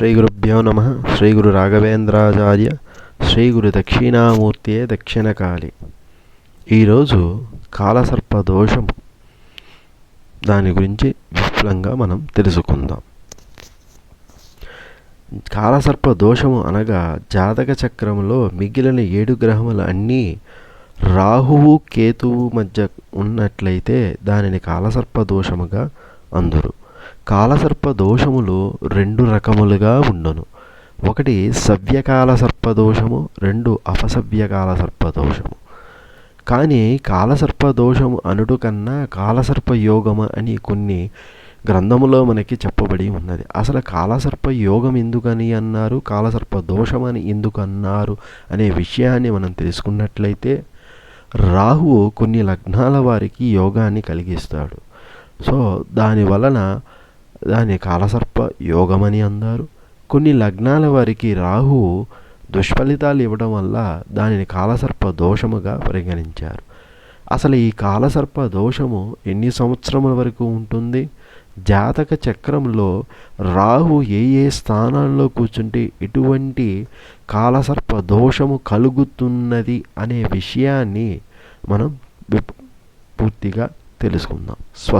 శ్రీ గురుభ్యో నమ శ్రీ గురు రాఘవేంద్రాచార్య శ్రీ గురు దక్షిణామూర్తియే దక్షిణకాళి ఈరోజు కాలసర్ప దోషం దాని గురించి విపులంగా మనం తెలుసుకుందాం. కాలసర్ప దోషము అనగా జాతక చక్రంలో మిగిలిన ఏడు గ్రహములు అన్నీ రాహువు కేతువు మధ్య ఉన్నట్లయితే దానిని కాలసర్ప దోషముగా అందురు. కాలసర్ప దోషములు రెండు రకములుగా ఉండును. ఒకటి సవ్యకాల సర్పదోషము రెండు అపసవ్యకాల సర్పదోషము కానీ కాలసర్ప దోషము అనుడు కన్నా కాలసర్ప యోగము అని కొన్ని గ్రంథములో మనకి చెప్పబడి ఉన్నది. అసలు కాలసర్ప యోగం ఎందుకని అన్నారు? కాలసర్ప దోషం అని ఎందుకు అన్నారు అనే విషయాన్ని మనం తెలుసుకున్నట్లయితే రాహువు కొన్ని లగ్నాల వారికి యోగాన్ని కలిగిస్తాడు. సో దాని వలన దాని కాలసర్ప యోగమని అన్నారు కొన్ని లగ్నాల వారికి రాహువు దుష్ఫలితాలు ఇవ్వడం వల్ల దానిని కాలసర్ప దోషముగా పరిగణించారు. అసలు ఈ కాలసర్ప దోషము ఎన్ని సంవత్సరముల వరకు ఉంటుంది? జాతక చక్రంలో రాహు ఏ ఏ స్థానాల్లో కూర్చుంటే ఎటువంటి కాలసర్ప దోషము కలుగుతున్నది అనే విషయాన్ని మనం పూర్తిగా తెలుసుకుందాం. స్వస్తి